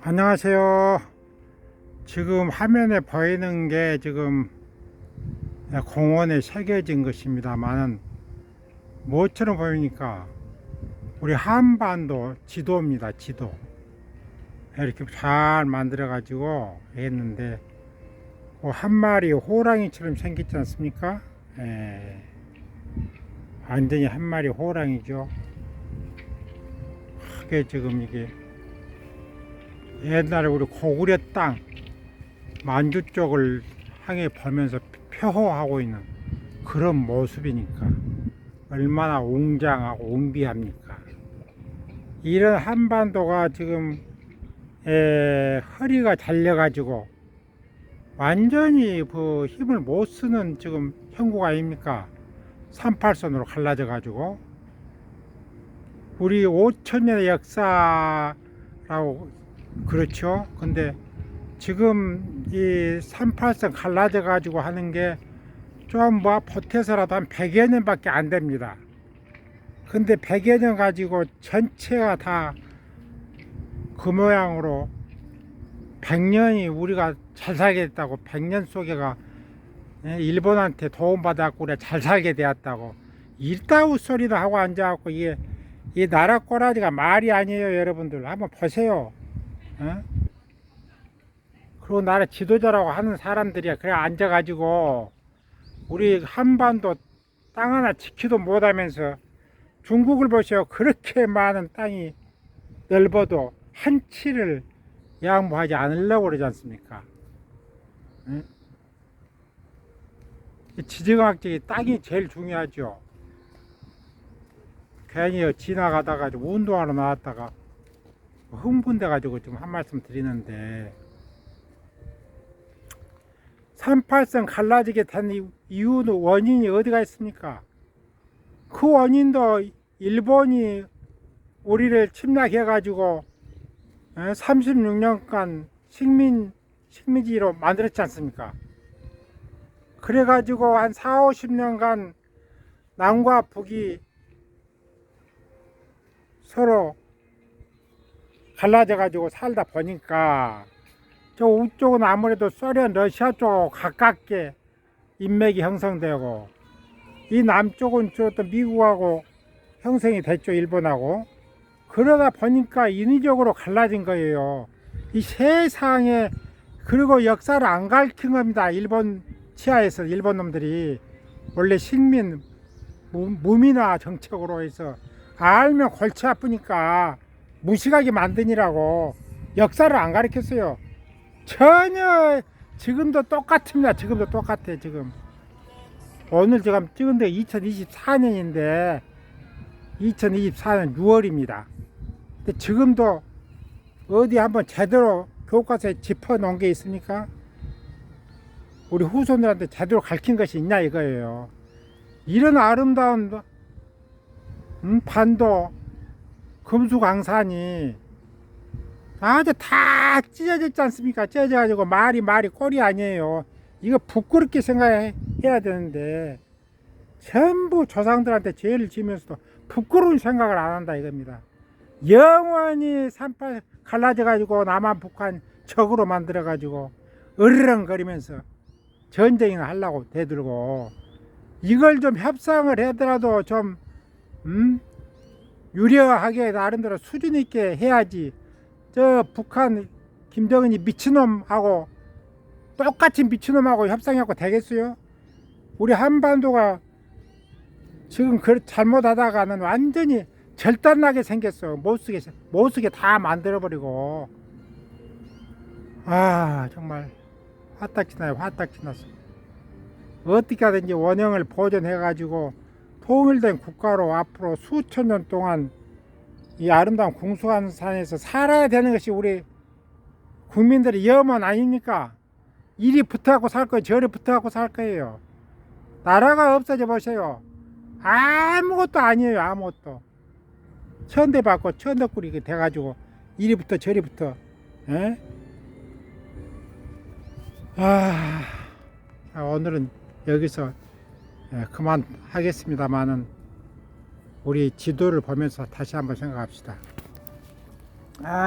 안녕하세요. 지금 화면에 보이는 게 지금 공원에 새겨진 것입니다만은 뭐처럼 보이니까 우리 한반도 지도입니다. 지도. 이렇게 잘 만들어 가지고 했는데 그한 마리 호랑이처럼 생겼지 않습니까? 예. 완전히 한 마리 호랑이죠. 크게 지금 이게 옛날에 우리 고구려 땅 만주 쪽을 향해 보면서 표호하고 있는 그런 모습이니까 얼마나 웅장하고 웅비합니까? 이런 한반도가 지금 에, 허리가 잘려 가지고 완전히 그 힘을 못 쓰는 지금 형국 아닙니까? 38선으로 갈라져 가지고 우리 5천년의 역사라고 그렇죠. 근데 지금 이 38선 갈라져 가지고 하는 게 좀 뭐 보태서라도 한 100여 년밖에 안 됩니다. 근데 100여 년 가지고 전체가 다 그 모양으로 100년이 우리가 잘 살게 됐다고 100년 속에가 예, 일본한테 도움받았고 우리가 잘 살게 되었다고 일다우 소리도 하고 앉아갖고 이게 이 나라 꼬라지가 말이 아니에요 여러분들 한번 보세요 어? 그리고 나라 지도자라고 하는 사람들이야 그래 앉아가지고 우리 한반도 땅 하나 지키도 못하면서 중국을 보세요 그렇게 많은 땅이 넓어도 한 치를 양보하지 않으려고 그러지 않습니까 응? 이 지정학적인 땅이 제일 중요하죠 괜히 지나가다가 좀 운동하러 나왔다가 흥분돼 가지고 좀 한 말씀 드리는데 38선 갈라지게 된 이- 이유는 원인이 어디가 있습니까? 그 원인도 일본이 우리를 침략해 가지고 36년간 식민 식민지로 만들었지 않습니까? 그래 가지고 한 4, 50년간 남과 북이 서로 갈라져 가지고 살다 보니까 저 우쪽은 아무래도 소련 러시아 쪽하고 가깝게 인맥이 형성되고 이 남쪽은 저또 미국하고 형성이 됐죠 일본하고. 그러다 보니까 인위적으로 갈라진 거예요. 이 세상에 그리고 역사를 안 가르친 겁니다 일본 치하에서 일본 놈들이. 원래 식민 무- 무민화 정책으로 해서 알면 골치 아프니까 무식하게 만드니라고 역사를 안 가르쳤어요. 전혀 지금도 똑같습니다. 지금도 똑같아 지금. 오늘 지금 찍은 데 2024년인데 2024년 6월입니다. 근데 지금도 어디 한번 제대로 교과서에 짚어 놓은 게 있습니까? 우리 후손들한테 제대로 가르친 것이 있냐 이거예요. 이런 아름다운 음, 반도 금수강산이 아주 다 찢어졌지 않습니까? 찢어져가지고 말이 말이 꼴이 아니에요. 이거 부끄럽게 생각해야 되는데 전부 조상들한테 죄를 지면서도 부끄러운 생각을 안 한다 이겁니다. 영원히 산파 갈라져가지고 남한 북한 적으로 만들어가지고 으르렁거리면서 전쟁이나 하려고 대들고 이걸 좀 협상을 하더라도 좀 음? 유려하게 나름대로 수준 있게 해야지. 저 북한 김정은이 미친놈하고 똑같이 미친놈하고 협상하고 되겠어요? 우리 한반도가 지금 그 잘못하다가는 완전히 절단나게 생겼어. 못 쓰게 못 쓰게 다 만들어 버리고. 아 정말 화딱지나요 화딱지났어. 어떻게 하든지 원형을 보존해 가지고 통일된 국가로 앞으로 수천 년 동안 이 아름다운 궁수한산에서 살아야 되는 것이 우리 국민들의 염원 아닙니까? 이리 붙어갖고 살 거예요. 저리 붙어갖고 살 거예요. 나라가 없어져 보세요. 아무것도 아니에요. 아무것도. 천대 받고 천덕꾸리 돼가지고 이리부터 저리부터. 에? 아, 아, 오늘은 여기서 예, 그만 하겠습니다만은 우리 지도를 보면서 다시 한번 생각합시다. 아.